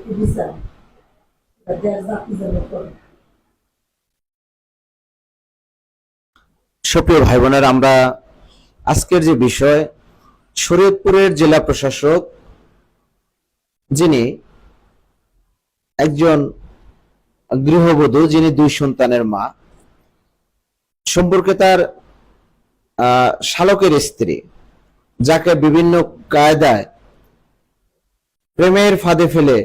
একটি বিচার এটা দেড় জাতি যেন করে সুপ্রিয় ভাই বোনেরা আমরা আজকের যে বিষয়, শরীয়তপুরের জেলা প্রশাসক যিনি একজন গৃহবধূ, যিনি দুই সন্তানের মা, সম্পর্কে তার শালকের স্ত্রী, যাকে বিভিন্ন কায়দায় প্রেমের ফাঁদে ফেলে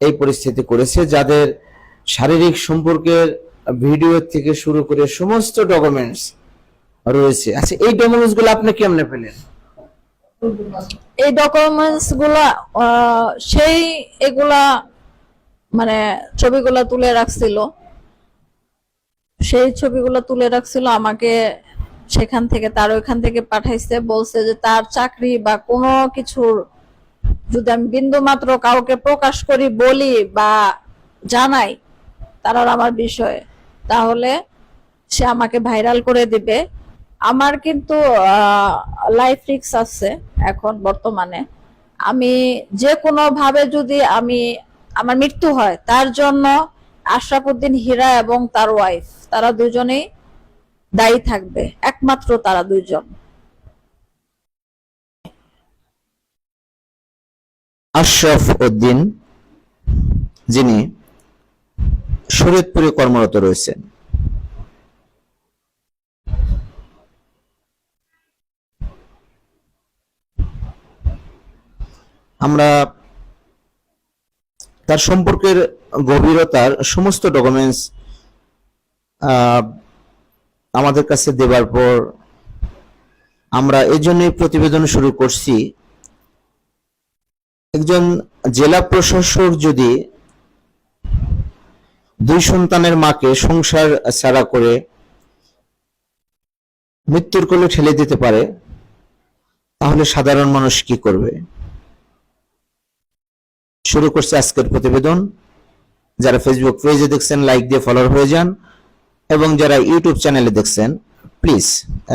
এই পরিস্থিতি করেছে, যাদের শারীরিক সম্পর্কের ভিডিও থেকে শুরু করে সমস্ত ডকুমেন্টস রয়েছে। আচ্ছা এই ডকুমেন্টসগুলো আপনি কেমনে পেলেন? এই ডকুমেন্টসগুলা সেই এগুলা মানে ছবিগুলা তুলে রাখছিল। সেই ছবিগুলা তুলে রাখছিল আমাকে সেখান থেকে, তার ওইখান থেকে পাঠাইছে। বলছে যে তার চাকরি বা কোনো কিছুর যদি আমি বিন্দু মাত্র কাউকে প্রকাশ করি, বলি বা জানাই তারার আমার বিষয়ে, তাহলে সে আমাকে ভাইরাল করে দিবে। আমার কিন্তু লাইফ রিক্স আছে এখন বর্তমানে। আমি যে কোনো ভাবে যদি আমি, আমার মৃত্যু হয়, তার জন্য আশরাফুদ্দিন হীরা এবং তার ওয়াইফ তারা দুজনেই দায়ী থাকবে। একমাত্র তারা দুইজন আশরাফ উদ্দিন, যিনি শরীয়তপুরে কর্মরত রয়েছেন। আমরা তার সম্পর্কের গভীরতার সমস্ত ডকুমেন্টস আমাদের কাছে দেবার পর আমরা এই জন্যই প্রতিবেদন শুরু করছি একজন জেলা প্রশাসক যদি দুই সন্তানের মাকে সংসার ছাড়া করে মৃত্যুর কোলে ঠেলে দিতে পারে, তাহলে সাধারণ মানুষ কি করবে? শুরু করছে আজকের প্রতিবেদন। যারা ফেসবুক পেজে দেখছেন লাইক দিয়ে ফলোয়ার হয়ে যান এবং যারা ইউটিউব চ্যানেলে দেখছেন প্লিজ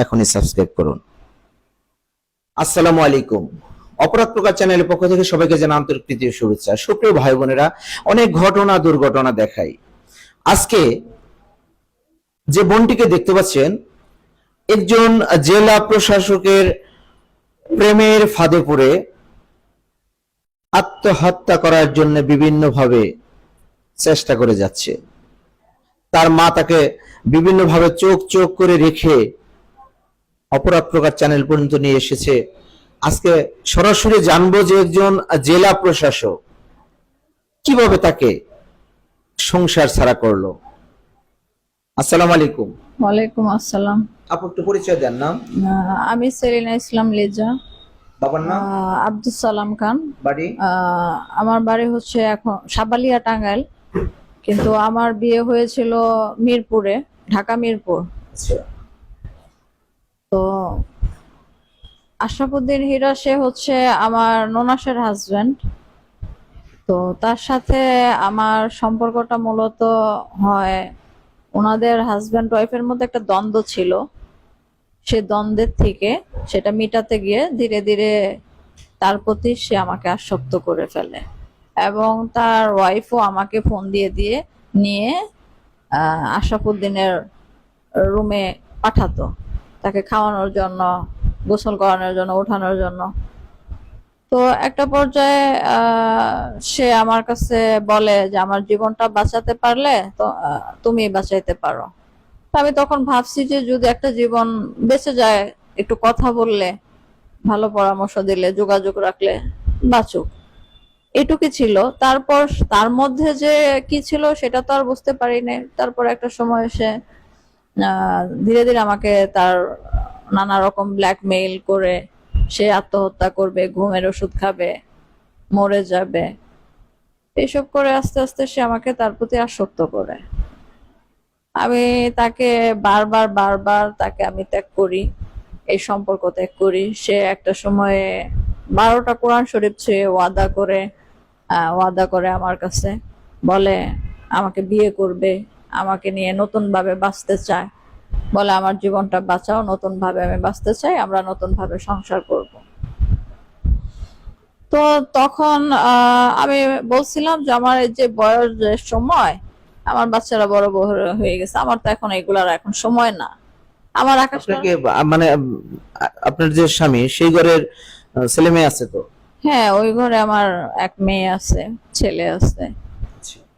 এখনই সাবস্ক্রাইব করুন। আসসালামু আলাইকুম। অপরাধ প্রকার চ্যানেলের পক্ষ থেকে সবাইকে জানা আন্তরিক প্রীতি শুভেচ্ছা। সুপ্রিয় ভাই বোনেরা, অনেক ঘটনা, দুর্ঘটনা দেখাই। আজকে যে বোনটিকে দেখতে পাচ্ছেন, একজন জেলা প্রশাসকের প্রেমের ফাঁদে পড়ে আত্মহত্যা করার জন্য বিভিন্নভাবে চেষ্টা করে যাচ্ছে। তার মা তাকে বিভিন্নভাবে চোখ চোখ করে রেখে অপরাধ প্রকার চ্যানেল পর্যন্ত নিয়ে এসেছে। আজকে সরাসরি জানব যে একজন জেলা প্রশাসক কীভাবে তাকে সংসার ছাড়া করল। আসসালামু আলাইকুম। ওয়ালাইকুম আসসালাম। আপু একটু পরিচয় দেন নাম? আমি সেলিনা ইসলাম লিজা। বাবার নাম? আব্দুল সালাম খান। বাড়ি? আহ, আমার বাড়ি হচ্ছে এখন সাবালিয়া টাঙ্গাইল। কিন্তু আমার বিয়ে হয়েছিল মিরপুরে ঢাকা মিরপুর। আচ্ছা। তো আশরাফুদ্দিন হীরা, সে হচ্ছে আমার ননাসের হাজবেন্ড তো তার সাথে আমার সম্পর্কটা মূলত হয় ওনাদের হাজব্যান্ড ওয়াইফের মধ্যে একটা দ্বন্দ্ব ছিল। সে দ্বন্দ্বের থেকে সেটা মিটাতে গিয়ে ধীরে ধীরে তার প্রতি সে আমাকে আসক্ত করে ফেলে এবং তার ওয়াইফও আমাকে ফোন দিয়ে দিয়ে নিয়ে আশরাফুদ্দিনের রুমে পাঠাতো। তাকে খাওয়ানোর জন্য গোসল করানোর জন্য, ওঠানোর জন্য। তো একটা পর্যায়ে সে আমার কাছে বলে যে, আমার জীবনটা বাঁচাতে পারলে তো তুমি বাঁচাইতে পারো। আমি তখন ভাবছি যে, যদি একটা জীবন বেঁচে যায়, একটু কথা বললে, ভালো পরামর্শ দিলে, যোগাযোগ রাখলে, বাঁচুক। এটুকুই ছিল। তারপর তার মধ্যে যে কি ছিল, সেটা তো আর বুঝতে পারি নাই তারপর একটা সময় এসে ধীরে ধীরে আমাকে তার নানা রকম ব্ল্যাকমেইল করে সে আত্মহত্যা করবে, ঘুমের ওষুধ খাবে, মরে যাবে। এসব করে আস্তে আস্তে সে আমাকে তার প্রতি আসক্ত করে। আমি তাকে বারবার বারবার তাকে আমি ত্যাগ করি, এই সম্পর্ক ত্যাগ করি। সে একটা সময়ে বারোটা কোরআন শরীফ ছুঁয়ে ওয়াদা করে ওয়াদা করে আমার কাছে। বলে, আমাকে বিয়ে করবে, আমাকে নিয়ে নতুন ভাবে বাঁচতে চায়। বলে আমার জীবনটা বাঁচাও নতুন ভাবে আমি বাঁচতে চাই আমরা নতুন ভাবে সংসার করব। তো তখন আমি বলছিলাম যে আমার এই যে বয়স সময় আমার বাচ্চারা বড় বড় হয়ে গেছে আমার তো এখন এগুলার এখন সময় না। আমার আকাশ আপনাকে আ- মানে আপনার যে স্বামী সেই ঘরের ছেলে মেয়ে আছে তো? হ্যাঁ ওই ঘরে আমার এক মেয়ে আছে ছেলে আছে।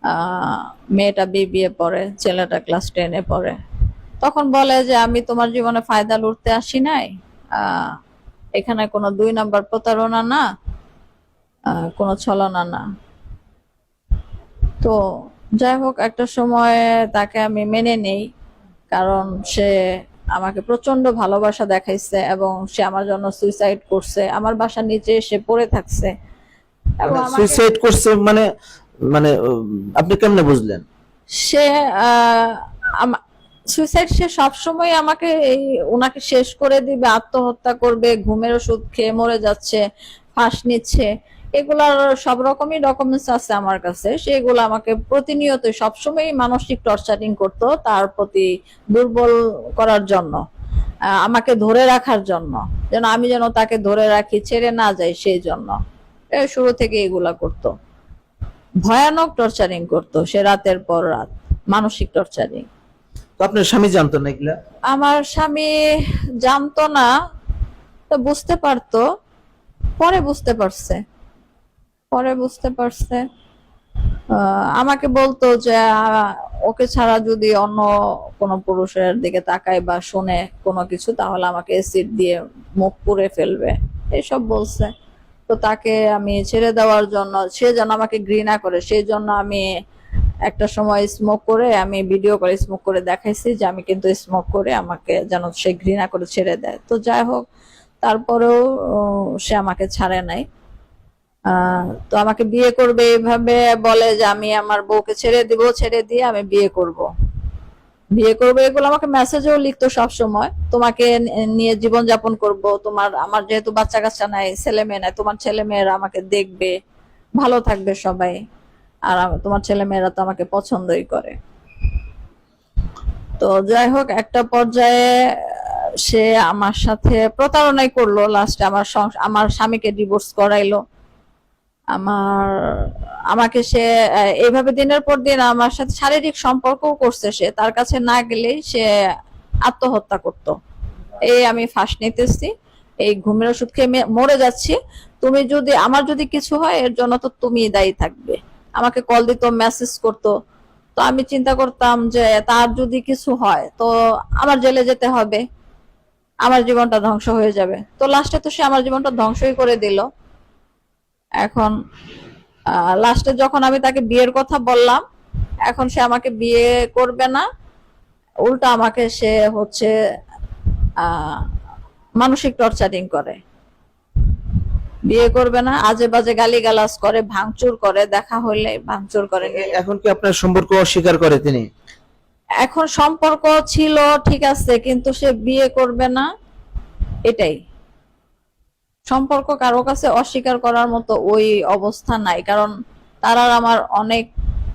আহ, মেয়েটা বিবিএ পড়ে ছেলেটা ক্লাস টেনে পড়ে। তখন বলে যে আমি তোমার জীবনে ফায়দা লুটতে আসি নাই। এখানে কোনো দুই নাম্বার প্রতারণা না কোনো ছলনা না। তো যাই হোক একটা সময় তাকে আমি মেনে নেই কারণ সে আমাকে প্রচণ্ড ভালোবাসা দেখাইছে এবং সে আমার জন্য সুইসাইড করছে। আমার বাসার নিচে এসে পড়ে থাকছে। এবং সুইসাইড করছে মানে মানে আপনি কেমনে বুঝলেন? সে সুইসাইড সে সবসময় আমাকে এই ওনাকে শেষ করে দিবে, আত্মহত্যা করবে, ঘুমের ওষুধ খেয়ে মরে যাচ্ছে, ফাঁস নিচ্ছে। এগুলার সব রকমই ডকুমেন্টস আছে আমার কাছে। সেগুলো আমাকে প্রতিনিয়ত সবসময় মানসিক টর্চারিং করতো তার প্রতি দুর্বল করার জন্য আমাকে ধরে রাখার জন্য। যেন আমি যেন তাকে ধরে রাখি, ছেড়ে না যাই সেই জন্য। শুরু থেকে এগুলা করতো। ভয়ানক টর্চারিং করতো সে রাতের পর রাত, মানসিক টর্চারিং তো আপনার স্বামী জানতো না এগুলা? আমার স্বামী জানতো না, তো বুঝতে পারতো। পরে বুঝতে পারছে। পরে বুঝতে পারছে। আমাকে বলতো যে ওকে ছাড়া যদি অন্য কোনো পুরুষের দিকে তাকায় বা শোনে কোনো কিছু, তাহলে আমাকে এসিড দিয়ে মুখ পুড়ে ফেলবে। এসব বলছে। তো তাকে আমি ছেড়ে দেওয়ার জন্য, সে যেন আমাকে ঘৃণা করে, সেই জন্য আমি একটা সময় স্মোক করে, আমি ভিডিও করে স্মোক করে দেখাইছি যে আমি কিন্তু স্মোক করে আমাকে যেন সে ঘৃণা করে ছেড়ে দেয়। তো যাই হোক, তারপরেও সে আমাকে ছাড়ে নাই। তো আমাকে বিয়ে করবে এভাবে বলে যে আমি আমার বউকে ছেড়ে দিব, ছেড়ে দিয়ে আমি বিয়ে করব। বিয়ে করব এগুলো আমাকে মেসেজেও লিখতো সব সময় তোমাকে নিয়ে জীবন যাপন করব, তোমার, আমার যেহেতু বাচ্চা কাচ্চা নাই ছেলে মেয়ে নাই, তোমার ছেলে মেয়েরা আমাকে দেখবে, ভালো থাকবে সবাই। আর তোমার ছেলে মেয়েরা তো আমাকে পছন্দই করে। তো যাই হোক, একটা পর্যায়ে সে আমার সাথে প্রতারণাই করল। লাস্টে আমার আমার স্বামীকে ডিভোর্স করাইলো। আমার, আমাকে সে এইভাবে দিনের পর দিন আমার সাথে শারীরিক সম্পর্কও করছে সে। তার কাছে না গেলেই সে আত্মহত্যা করত। এই আমি ফাঁস নিতেছি। এই ঘুমের ওষুধ খেয়ে মরে যাচ্ছি। তুমি যদি, আমার যদি কিছু হয়, এর জন্য তো তুমি দায়ী থাকবে। আমাকে কল দিত মেসেজ করতো। তো আমি চিন্তা করতাম যে তার যদি কিছু হয়, তো আমার জেলে যেতে হবে। আমার জীবনটা ধ্বংস হয়ে যাবে। তো লাস্টে তো সে আমার জীবনটা ধ্বংসই করে দিল। এখন লাস্টে যখন আমি তাকে বিয়ের কথা বললাম, এখন সে আমাকে বিয়ে করবে না। উল্টা আমাকে সে হচ্ছে মানসিক টর্চারিং করে। বিয়ে করবে না আজে বাজে গালি গালিগালাজ করে ভাঙচুর করে দেখা হলে ভাঙচুর করে। এখন কি আপনার সম্পর্ক অস্বীকার করে তিনি? এখন সম্পর্ক ছিল ঠিক আছে কিন্তু সে বিয়ে করবে না এটাই। সম্পর্ক কারও কাছে অস্বীকার করার মতো ওই অবস্থা নাই কারণ তার আর আমার অনেক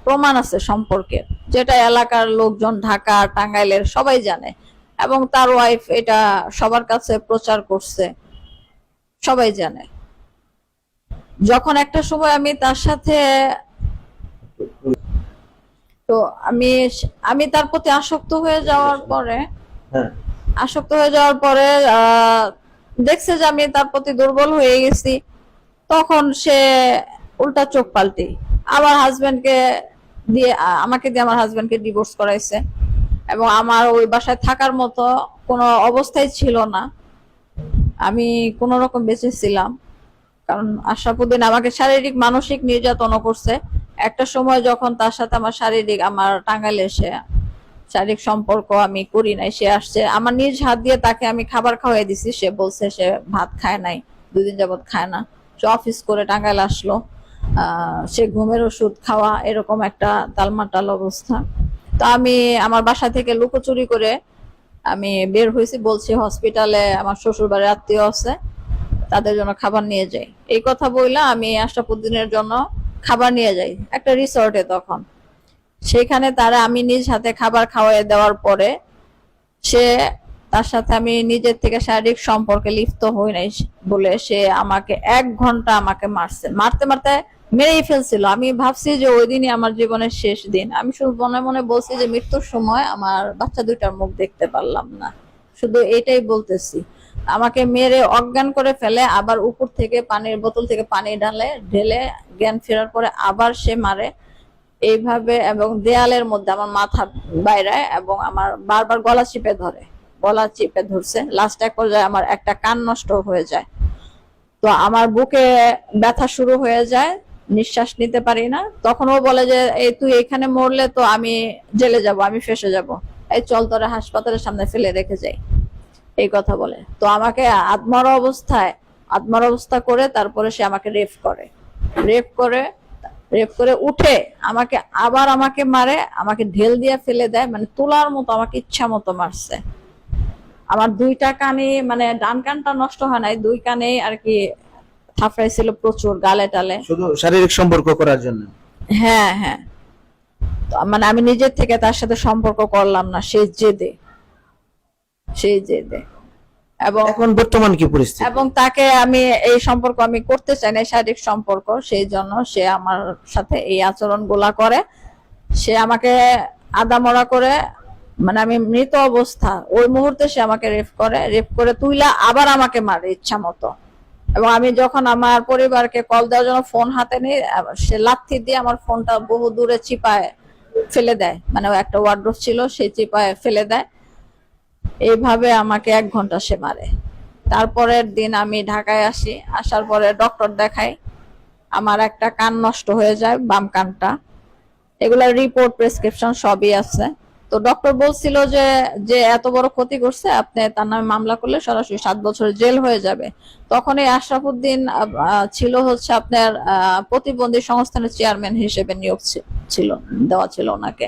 প্রমাণ আছে সম্পর্কের। যেটা এলাকার লোকজন ঢাকা টাঙ্গাইলের সবাই জানে এবং তার ওয়াইফ এটা সবার কাছে প্রচার করছে সবাই জানে। যখন একটা সময় আমি তার সাথে তো আমি আমি তার প্রতি আসক্ত হয়ে যাওয়ার পরে হ্যাঁ। আসক্ত হয়ে যাওয়ার পরে দেখছে যে আমি তার প্রতি দুর্বল হয়ে গেছি। তখন সে উল্টা চোখ পাল্টি। আমার হাজবেন্ডকে দিয়ে আমাকে দিয়ে আমার হাজবেন্ডকে ডিভোর্স করাইছে। এবং আমার ওই বাসায় থাকার মতো কোনো অবস্থাই ছিল না। আমি কোনো রকম বেঁচে ছিলাম। কারণ আশরাফুদ্দিন আমাকে শারীরিক, মানসিক নির্যাতনও করছে। একটা সময় যখন তার সাথে আমার শারীরিক, আমার টাঙ্গাইলে এসে শারীরিক সম্পর্ক আমি করি নাই, সে আসছে। আমার নিজ হাত দিয়ে তাকে আমি খাবার খাওয়াই দিছি, সে বলছে সে ভাত খায় নাই, দুদিন যাবত খায় না। সে অফিস করে টাঙ্গাইল আসলো। সে ঘুমের ওষুধ খাওয়া, এরকম একটা তালমাটাল অবস্থা। তো আমি আমার বাসা থেকে লুকোচুরি করে আমি বের হয়েছি, বলছি হসপিটালে আমার শ্বশুর বাড়ির আত্মীয় আছে। তাদের জন্য খাবার নিয়ে যাই। এই কথা বইলা আমি আশরাফুদ্দিনের জন্য খাবার নিয়ে যাই, একটা রিসর্টে তখন। সেখানে তারা আমি নিজ হাতে খাবার খাওয়াই দেওয়ার পরে সে, তার সাথে আমি নিজের থেকে শারীরিক সম্পর্কে লিপ্ত হই নাই বলে সে আমাকে এক ঘণ্টা আমাকে মারছে। মারতে মারতে মেরেই ফেলছিল। আমি ভাবছি যে ওই দিনই আমার জীবনের শেষ দিন। আমি শুধু মনে মনে বলছি যে মৃত্যুর সময় আমার বাচ্চা দুইটার মুখ দেখতে পারলাম না। শুধু এটাই বলতেছি। আমাকে মেরে অজ্ঞান করে ফেলে, আবার উপর থেকে পানির বোতল থেকে পানি ঢালে, ঢেলে জ্ঞান ফেরার পরে আবার সে মারে। এইভাবে এবং দেয়ালের মধ্যে আমার মাথা বাইরে এবং আমার বারবার গলা চিপে ধরে, গলা চিপে ধরছে। লাস্ট এক পর্যায়ে আমার একটা কান নষ্ট হয়ে যায়। তো আমার বুকে ব্যথা শুরু হয়ে যায়, নিঃশ্বাস নিতে পারি না। তখন ও বলে যে, এই তুই এখানে মরলে তো আমি জেলে যাব, আমি ফেসে যাব। এই চল তোরা হাসপাতালের সামনে ফেলে রেখে যাই। এই কথা বলে। তো আমাকে আত্মার অবস্থায় আত্মার অবস্থা করে তারপরে সে আমাকে রেপ করে। রেপ করে রেপ করে উঠে আমাকে আবার আমাকে মারে আমাকে ঢেল দিয়ে ফেলে দেয় মানে তোলার মতো আমাকে ইচ্ছা মতো মারছে। আমার দুইটা কানে মানে ডান কানটা নষ্ট হয় নাই দুই কানে আর কি থাফড়াইছিল প্রচুর গালে টালে। শুধু শারীরিক সম্পর্ক করার জন্য? হ্যাঁ হ্যাঁ। তো মানে আমি নিজের থেকে তার সাথে সম্পর্ক করলাম না সেই জেদে। সেই জেদে এবং এখন বর্তমান কি পরিস্থিতি? এবং তাকে আমি এই সম্পর্ক আমি করতে চাই না শারীরিক সম্পর্ক। সেই জন্য সে আমার সাথে এই আচরণ গোলা করে। সে আমাকে আদামরা করে। মানে আমি মৃত অবস্থা। ওই মুহূর্তে সে আমাকে রেপ করে। রেপ করে তুইলা আবার আমাকে মারে ইচ্ছা মতো। এবং আমি যখন আমার পরিবারকে কল দেওয়ার জন্য ফোন হাতে নিই সে লাথি দিয়ে আমার ফোনটা বহু দূরে চিপায় ফেলে দেয়। মানে একটা ওয়ার্ড্রোপ ছিল সেই চিপায় ফেলে দেয়। এইভাবে আমাকে এক ঘণ্টা সে মারে। তারপরের দিন আমি ঢাকায় আসি, আসার পরে ডক্টর দেখাই, আমার একটা কান নষ্ট হয়ে যায়, বাম কানটা। এগুলা রিপোর্ট প্রেসক্রিপশন সবই আছে। তো ডক্টর বলছিল যে যে এত বড় ক্ষতি করছে, আপনি তার নামে মামলা করলে সরাসরি সাত বছর জেল হয়ে যাবে। তখন এই আশরাফুদ্দিন ছিল হচ্ছে আপনার প্রতিবন্ধী সংস্থানের চেয়ারম্যান হিসেবে নিয়োগ ছিল, দেওয়া ছিল ওনাকে।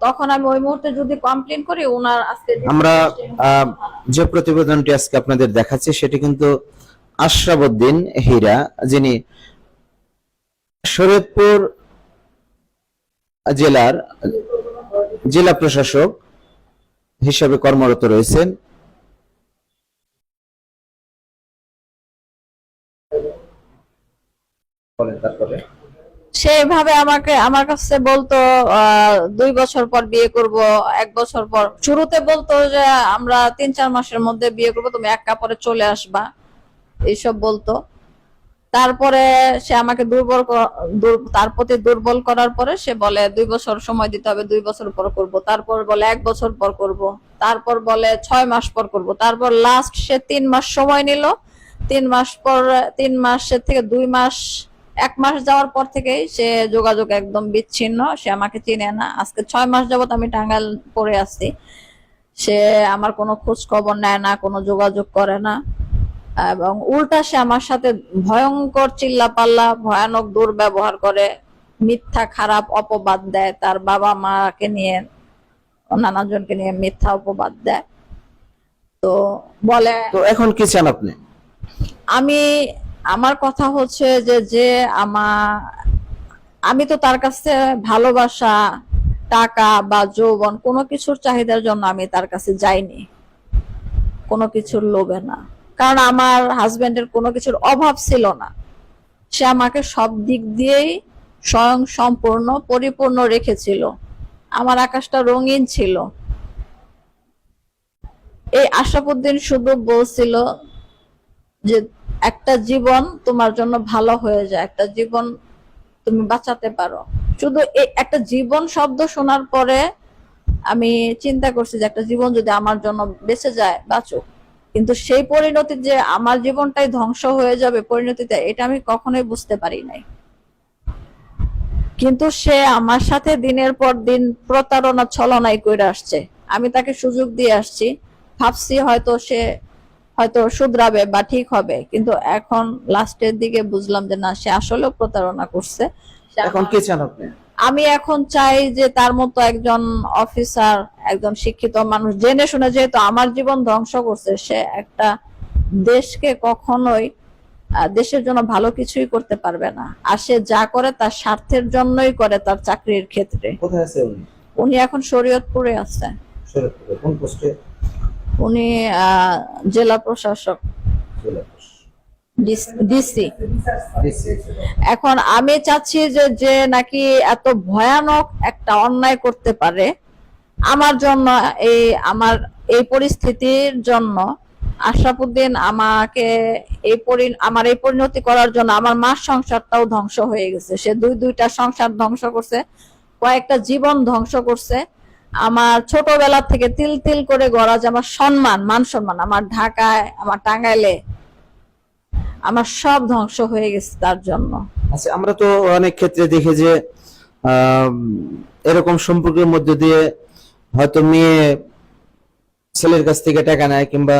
তখন আমি ওই মুহূর্তে যদি কমপ্লেন করি ওনার আজকে আমরা আহ, যে প্রতিবেদনটি আজকে আপনাদের দেখাচ্ছি সেটি কিন্তু আশরাফুদ্দিন হীরা যিনি শরীয়তপুর জেলার জেলা প্রশাসক হিসাবে কর্মরত রয়েছেন। বলেন তারপরে। সে এভাবে আমাকে, আমার কাছে বলতো দুই বছর পর বিয়ে করব, এক বছর পর। শুরুতে বলতো যে, আমরা তিন, চার মাসের মধ্যে বিয়ে করব, তুমি এক কাপড়ে চলে আসবা। এইসব বলতো। তারপরে সে আমাকে দুর্বল তার প্রতি দুর্বল করার পরে সে বলে, দুই বছর সময় দিতে হবে, দুই বছর পর করব। তারপর বলে, এক বছর পর করব। তারপর বলে, ছয় মাস পর করব। তারপর লাস্ট সে তিন মাস সময় নিল। তিন মাস পর, তিন মাসের থেকে দুই মাস এক মাস যাওয়ার পর থেকেই সে যোগাযোগ একদম বিচ্ছিন্ন সে আমাকে চিনে না। আজকে ছয় মাস যাবত আমি টাঙ্গাইল পড়ে আছি। সে আমার কোনো খোঁজ খবর নেয় না কোনো যোগাযোগ করে না। এবং উল্টা সে আমার সাথে ভয়ঙ্কর চিল্লা পাল্লা ভয়ানক দুর্ব্যবহার করে মিথ্যা খারাপ অপবাদ দেয়। তার বাবা মাকে নিয়ে নানাজনকে নিয়ে মিথ্যা অপবাদ দেয়। তো বলে তো এখন কি চান আপনি? আমি আমার কথা হচ্ছে যে যে আমার আমি তো তার কাছে ভালোবাসা, টাকা বা যৌবন কোনো কিছুর চাহিদার জন্য আমি তার কাছে যাইনি। কোনো কিছুর লোভে না। কারণ আমার হাজবেন্ডের কোনো কিছুর অভাব ছিল না। সে আমাকে সব দিক দিয়েই স্বয়ং সম্পূর্ণ, পরিপূর্ণ রেখেছিল। আমার আকাশটা রঙিন ছিল। এই আশরাফুদ্দিন শুধু বলছিল যে একটা জীবন তোমার জন্য ভালো হয়ে যায়, একটা জীবন তুমি বাঁচাতে পারো। শুধু একটা জীবন শব্দ শোনার পরে আমি চিন্তা করছি যে একটা জীবন যদি আমার জন্য বেঁচে যায়, বাঁচুক। কিন্তু সেই পরিণতি যে আমার জীবনটাই ধ্বংস হয়ে যাবে পরিণতিতে, এটা আমি কখনোই বুঝতে পারি নাই। কিন্তু সে আমার সাথে দিনের পর দিন প্রতারণা ছলনাই করে আসছে। আমি তাকে সুযোগ দিয়ে আসছি। ভাবছি হয়তো সে হয়তো শুধরাবে বা ঠিক হবে। কিন্তু এখন লাস্টের দিকে বুঝলাম যে না সে আসলেও প্রতারণা করছে। এখন কি চান আপনি? আমি এখন চাই যে তার মতো একজন অফিসার একজন শিক্ষিত মানুষ জেনে শুনে যেহেতু আমার জীবন ধ্বংস করছে সে একটা দেশকে কখনোই দেশের জন্য ভালো কিছুই করতে পারবে না। আর সে যা করে তার স্বার্থের জন্যই করে তার চাকরির ক্ষেত্রে। কোথায় আছে উনি? উনি এখন শরীয়তপুরে আছে। শরীয়তপুরে কোন পোস্টে? উনি জেলা প্রশাসক। ডিসি এখন আমি চাচ্ছি যে যে নাকি এত ভয়ানক একটা অন্যায় করতে পারে আমার জন্য এই আমার এই পরিস্থিতির জন্য আশরাফুদ্দিন আমাকে এই পরি আমার এই পরিণতি করার জন্য আমার মার সংসারটাও ধ্বংস হয়ে গেছে। সে দুই দুইটা সংসার ধ্বংস করছে কয়েকটা জীবন ধ্বংস করছে আমার ছোটবেলা থেকে তিল তিল করে গড়া যে আমার সম্মান মান সম্মান আমার ঢাকায় আমার টাঙ্গাইলে আমার সব ধ্বংস হয়ে গেছে তার জন্য। আচ্ছা আমরা তো অনেক ক্ষেত্রে দেখি যে এরকম সম্পর্কের মধ্যে দিয়ে হয়তো মেয়ে ছেলের কাছ থেকে টাকা নেয় কিংবা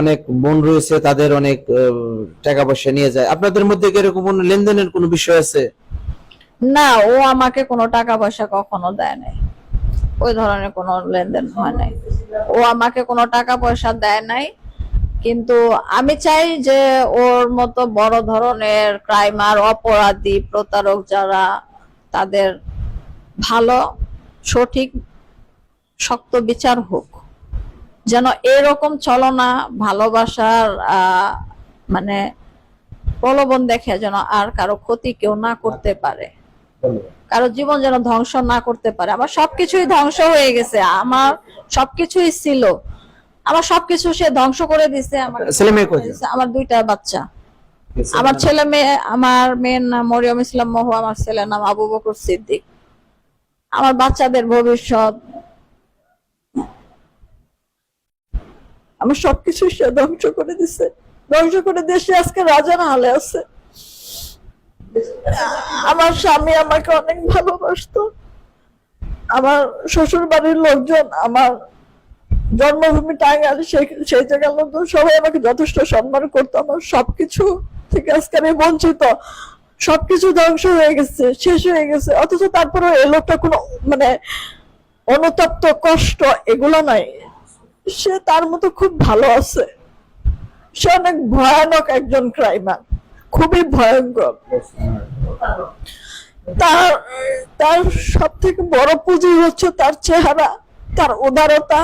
অনেক বোন রয়েছে তাদের অনেক টাকা পয়সা নিয়ে যায়। আপনাদের মধ্যে কি এরকম কোনো লেনদেনের কোনো বিষয় আছে? না ও আমাকে কোনো টাকা পয়সা কখনো দেয় নাই। ওই ধরনের কোনো লেনদেন হয় নাই। ও আমাকে কোনো টাকা পয়সা দেয় নাই, কিন্তু আমি চাই যে ওর মতো বড় ধরনের ক্রাইমার, অপরাধী, প্রতারক যারা তাদের ভালো, সঠিক, শক্ত বিচার হোক, যেন এরকম চলনা ভালোবাসার মানে প্রলোভন দেখে যেন আর কারও ক্ষতি কেউ না করতে পারে। কারও জীবন যেন ধ্বংস না করতে পারে। আমার সবকিছুই ধ্বংস হয়ে গেছে। আমার সবকিছুই ছিল। আমার সবকিছু সে ধ্বংস করে দিছে। আমাকে ছেলে মেয়ে আমার দুইটা বাচ্চা। আমার ছেলে মেয়ে আমার মেয়ের নাম মরিয়ম ইসলাম মহু আমার ছেলের নাম আবু বকর সিদ্দিক। আমার বাচ্চাদের ভবিষ্যৎ। আমার সবকিছু সে ধ্বংস করে দিছে। ধ্বংস করে দেশে আজকে রাজার হালে আছে। আমার স্বামী আমাকে অনেক ভালোবাসতো। আমার শ্বশুর বাড়ির লোকজন, আমার জন্মভূমি টাঙ্গাইল সেই সেই জায়গার লোকজন সবাই আমাকে যথেষ্ট সম্মান করতো। আমার সবকিছু থেকে আজকে আমি বঞ্চিত। সবকিছু ধ্বংস হয়ে গেছে, শেষ হয়ে গেছে। অথচ তারপরে এই লোকটা কোনো মানে অনুতপ্ত, কষ্ট এগুলো নাই। সে তার মতো খুব ভালো আছে। সে অনেক ভয়ানক একজন ক্রাইমার। খুবই ভয়ঙ্কর। তার তার সব থেকে বড় পুঁজি হচ্ছে তার চেহারা, তার উদারতা,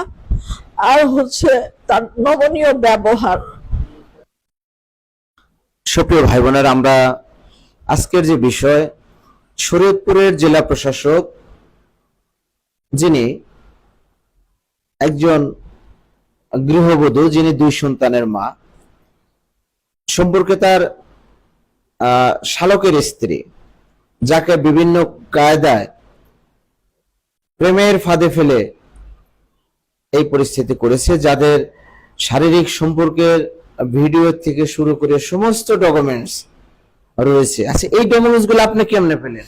আর হচ্ছে তার নমনীয় ব্যবহার। সুপ্রিয় ভাই বোনেরা আমরা আজকের যে বিষয়, শরীয়তপুরের জেলা প্রশাসক যিনি একজন গৃহবধূ, যিনি দুই সন্তানের মা, সম্পর্কে তার শালকের স্ত্রী, যাকে বিভিন্ন কায়দায় প্রেমের ফাঁদে ফেলে এই পরিস্থিতি করেছে, যাদের শারীরিক সম্পর্কের ভিডিও থেকে শুরু করে সমস্ত ডকুমেন্টস রয়েছে। আচ্ছা এই ডকুমেন্টসগুলো আপনি কেমনে পেলেন?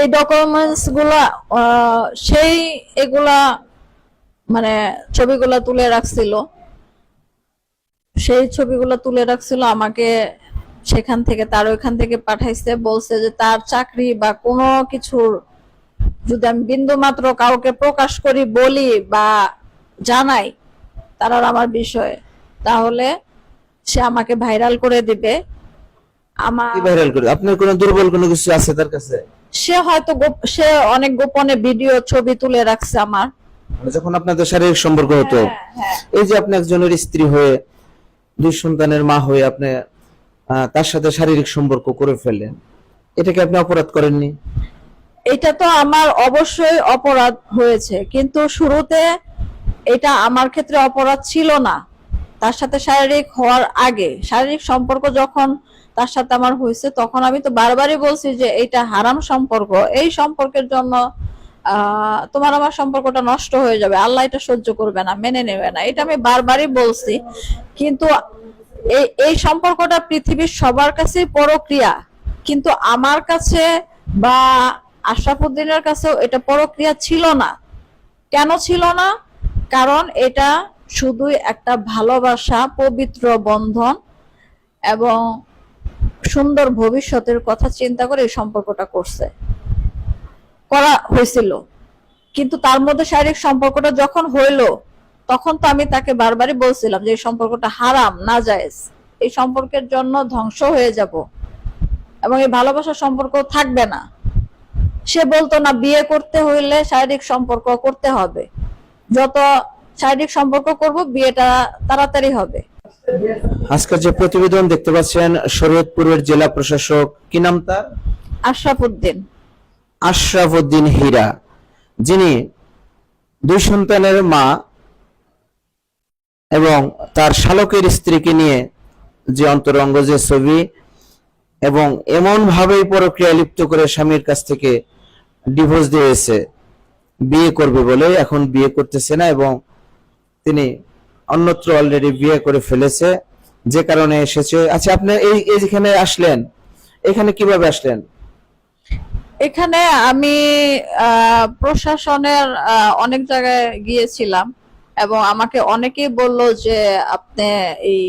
এই ডকুমেন্টসগুলা সেই এগুলা মানে ছবিগুলা তুলে রাখছিল। সেই ছবিগুলা তুলে রাখছিল আমাকে সেখান থেকে তার ওইখান থেকে পাঠাইছে বলছে যে তার চাকরি বা কোনো কিছুর যদি আমি বিন্দু মাত্র কাউকে প্রকাশ করি বলি বা জানাই তার আর আমার বিষয়ে। তাহলে সে আমাকে ভাইরাল করে দিবে। আমার কি ভাইরাল করে? আপনার কোনো দুর্বল কোনো কিছু আছে তার কাছে? সে হয়তো সে অনেক গোপনে ভিডিও ছবি তুলে রাখছে আমার। মানে যখন আপনাদের শারীরিক সম্পর্ক হতো হ্যাঁ। এই যে আপনি একজনের স্ত্রী হয়ে দুই সন্তানের মা হয়ে আপনি তার সাথে শারীরিক সম্পর্ক করে ফেলেন এটাকে আপনি অপরাধ করেননি? এটা তো আমার অবশ্যই অপরাধ হয়েছে, কিন্তু শুরুতে এটা আমার ক্ষেত্রে অপরাধ ছিল না। তার সাথে শারীরিক হওয়ার আগে, শারীরিক সম্পর্ক যখন তার সাথে আমার হয়েছে, তখন আমি তো বারবারই বলছি যে এটা হারাম সম্পর্ক। এই সম্পর্কের জন্য তোমার আমার সম্পর্কটা নষ্ট হয়ে যাবে। আল্লাহ এটা সহ্য করবে না, মেনে নেবে না। এটা আমি বারবারই বলছি। কিন্তু এই এই সম্পর্কটা পৃথিবীর সবার কাছেই পরক্রিয়া। কিন্তু আমার কাছে বা আশরাফুদ্দিনের কাছেও এটা পরক্রিয়া ছিল না। কেন ছিল না? কারণ এটা শুধুই একটা ভালোবাসা, পবিত্র বন্ধন এবং সুন্দর ভবিষ্যতের কথা চিন্তা করে এই সম্পর্কটা করছে। করা হয়েছিল। কিন্তু তার মধ্যে শারীরিক সম্পর্কটা যখন হইল তখন তো আমি তাকে বারবারই বলছিলাম যে এই সম্পর্কটা হারাম না জায়েজ এই সম্পর্কের জন্য ধ্বংস হয়ে যাব। এবং এই ভালোবাসার সম্পর্ক থাকবে না। সে বলতো না বিয়ে করতে হইলে শারীরিক সম্পর্ক করতে হবে। যত শারীরিক সম্পর্ক করব বিয়েটা তাড়াতাড়ি হবে। আজকের যে প্রতিবেদন দেখতে পাচ্ছেন শরীয়তপুরের জেলা প্রশাসক কি নাম তার? আশরাফ উদ্দিন আশরাফ উদ্দিন হীরা। যিনি দুই সন্তানের মা এবং তার শালকের স্ত্রীকে নিয়ে যে অন্তরঙ্গ যে ছবি এবং এমন ভাবেই প্রক্রিয়া লিপ্ত করে স্বামীর কাছ থেকে ডিভোর্স দিয়েছে, বিয়ে করবে বলে। এখন বিয়ে করতেছে না এবং তিনি অন্যত্র অলরেডি বিয়ে করে ফেলেছে। যে কারণে এসেছে। আচ্ছা আপনি এই এই যেখানে আসলেন, এখানে কীভাবে আসলেন? এখানে আমি প্রশাসনের অনেক জায়গায় গিয়েছিলাম। এবং আমাকে অনেকেই বলল যে আপনি এই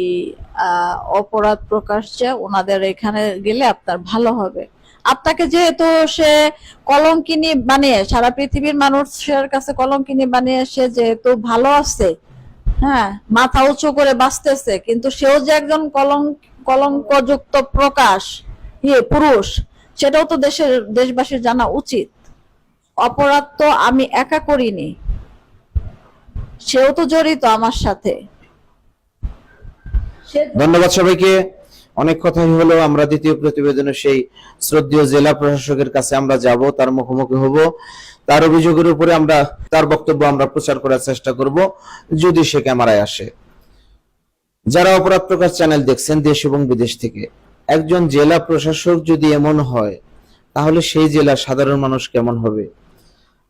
অপরাধ প্রকাশ যে ওনাদের এখানে গেলে আপনার ভালো হবে। আপনাকে যেহেতু সে কলঙ্কিনী বানিয়ে সারা পৃথিবীর মানুষের কাছে কলঙ্কিনী বানিয়ে সে যেহেতু ভালো আছে হ্যাঁ মাথা উঁচু করে বাঁচতেছে, কিন্তু সেও যে একজন কলঙ্ক, কলঙ্কযুক্ত প্রকাশ ইয়ে পুরুষ, সেটাও তো দেশের, দেশবাসীর জানা উচিত। অপরাধ তো আমি একা করিনি। সেও তো জড়িত আমার সাথে। ধন্যবাদ সবাইকে। অনেক কথাই হলো, আমরা দ্বিতীয় প্রতিবেদনে সেই শ্রদ্ধেয় জেলা প্রশাসকের কাছে আমরা যাব, তার মুখোমুখি হব। তার অভিযোগের উপরে আমরা, তার বক্তব্য আমরা প্রচার করার চেষ্টা করব, যদি সে ক্যামেরায় আসে। যারা অপরাধ প্রকাশ চ্যানেল দেখছেন, দেশ এবং বিদেশ থেকে, একজন জেলা প্রশাসক যদি এমন হয়, তাহলে সেই জেলার সাধারণ মানুষ কেমন হবে?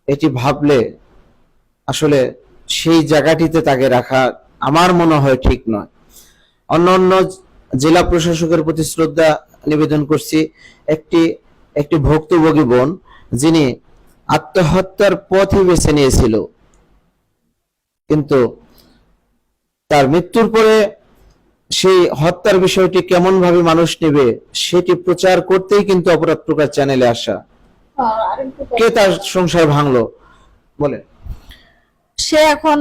এটি ভাবলে আসলে সেই জায়গাটিতে তাকে রাখা আমার মনে হয় ঠিক নয়। অন্য অন্য জেলা প্রশাসকের প্রতি শ্রদ্ধা নিবেদন করছি। একটি একটি ভুক্তভোগী বোন যিনি আত্মহত্যার পথই বেছে নিয়েছিল। কিন্তু তার মৃত্যুর পরে সেই হত্যার বিষয়টি কেমন ভাবে মানুষ নেবে সেটি প্রচার করতেই কিন্তু অপরাধ প্রকাশ চ্যানেলে আসা। কে তার সংসার ভাঙলো? বলেন। সে এখন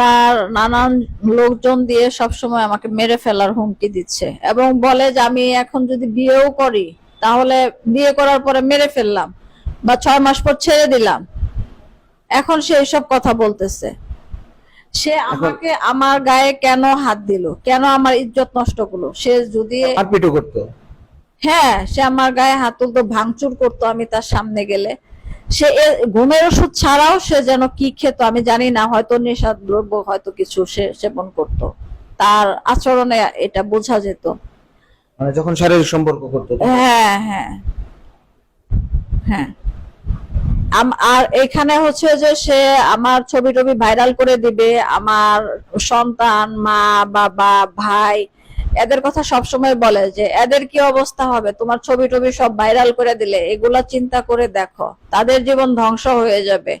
তার নানান লোকজন দিয়ে সব সময় আমাকে মেরে ফেলার হুমকি দিচ্ছে এবং বলে যে আমি এখন যদি বিয়েও করি তাহলে বিয়ে করার পরে মেরে ফেললাম বা ছয় মাস পর ছেড়ে দিলাম। এখন সে এসব কথা বলতেছে। সে আমাকে আমার গায়ে কেন হাত দিল? কেন আমার ইজ্জত নষ্ট করল? সে যদি করতো? হ্যাঁ সে আমার গায়ে হাত তুলতো ভাঙচুর করতো আমি তার সামনে গেলে। সে ঘুমের ওষুধ ছাড়াও সে যেন কি খেত আমি জানি না হয়তো নেশা দ্রব্য হয়তো কিছু সে সেবন করত। তার আচরণে এটা বোঝা যেত। মানে যখন শারীরিক সম্পর্ক করতো হ্যাঁ হ্যাঁ। হ্যাঁ। আর এখানে হচ্ছে যে সে আমার ছবি টবি ভাইরাল করে দিবে। আমার সন্তান মা বাবা ভাই এদের কথা সব সময় বলে যে, এদের কি অবস্থা হবে? তোমার ছবি টবি সব ভাইরাল করে দিলে, এগুলা চিন্তা করে দেখো। তাদের জীবন ধ্বংস হয়ে যাবে।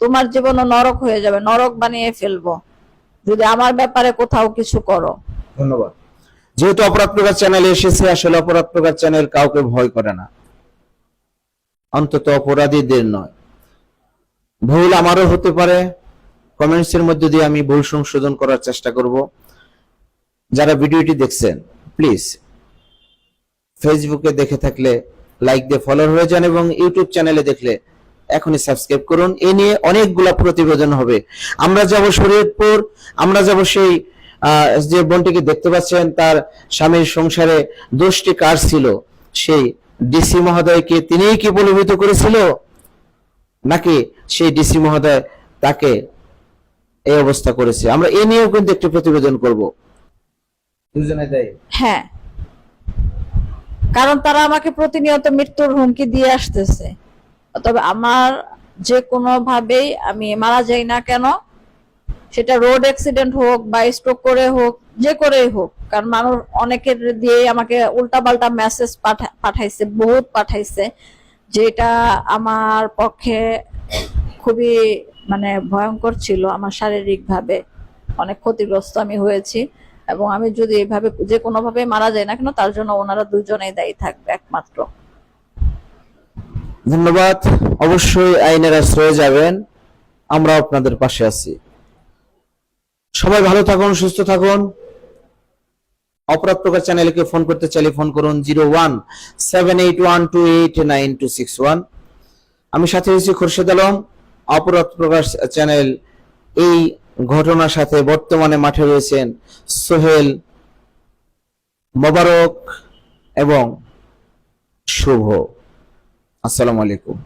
তোমার জীবনও নরক হয়ে যাবে। নরক বানিয়ে ফেলব। যদি আমার ব্যাপারে কোথাও কিছু করো। ধন্যবাদ। যেহেতু অপরাধ প্রকাশ চ্যানেলে এসেছে, আসলে অপরাধ প্রকাশ চ্যানেল কাউকে ভয় করে না। অন্তত অপরাধীদের নয়। ভুল আমারও হতে পারে। কমেন্টস এর মধ্যে দিয়ে আমি ভুল সংশোধন করার চেষ্টা করব। যারা ভিডিওটি দেখছেন প্লিজ ফেসবুকে দেখে থাকলে লাইক দিয়ে ফলোয়ার হয়ে যান এবং ইউটিউব চ্যানেলে দেখলে এখনই সাবস্ক্রাইব করুন। এ নিয়ে অনেকগুলা প্রতিবেদন হবে। আমরা যাব শরীয়তপুর, আমরা যাব সেই যে বোনটিকে দেখতে পাচ্ছেন, তার স্বামীর সংসারে দোষটি কার ছিল। সেই ডিসি মহোদয়কে তিনিই কি বলবিত করেছিল? নাকি সেই ডিসি মহোদয় তাকে এই অবস্থা করেছে? আমরা এ নিয়েও কিন্তু একটি প্রতিবেদন করব। দুজনে দেয়। হ্যাঁ। কারণ তারা আমাকে প্রতিনিয়ত মৃত্যুর হুমকি দিয়ে আসতেছে। তবে আমার যে কোনো ভাবেই আমি মারা যাই না কেন, সেটা রোড অ্যাক্সিডেন্ট হোক বা স্ট্রোক করে হোক, যে করেই হোক, কারণ মানুষ অনেকের দিয়ে আমাকে উল্টাপাল্টা মেসেজ পাঠাইছে, বহুত পাঠাইছে, যেটা আমার পক্ষে খুবই মানে ভয়ঙ্কর ছিল, আমার শারীরিক ভাবে অনেক ক্ষতিগ্রস্ত আমি হয়েছি। এবং আমি যদি এইভাবে যে কোনো ভাবে মারা যায় না কেন, তার জন্য ওনারা দুজনেই দায়ী থাকবে একমাত্র। ধন্যবাদ। অবশ্যই আইনের আশ্রয়ে যাবেন। আমরা আপনাদের পাশে আছি। সবাই ভালো থাকুন, সুস্থ থাকুন। অপরাধ প্রকাশ চ্যানেলকে ফোন করতে চাইলে ফোন করুন zero one, seven eight one, two eight nine two six one. আমি সাথে হয়েছি খুরশেদ আলম, অপরাধ প্রকাশ চ্যানেল এই ঘটনার সাথে বর্তমানে মাঠে রয়েছেন সোহেল মোবারক এবং শুভ। আসসালামু আলাইকুম।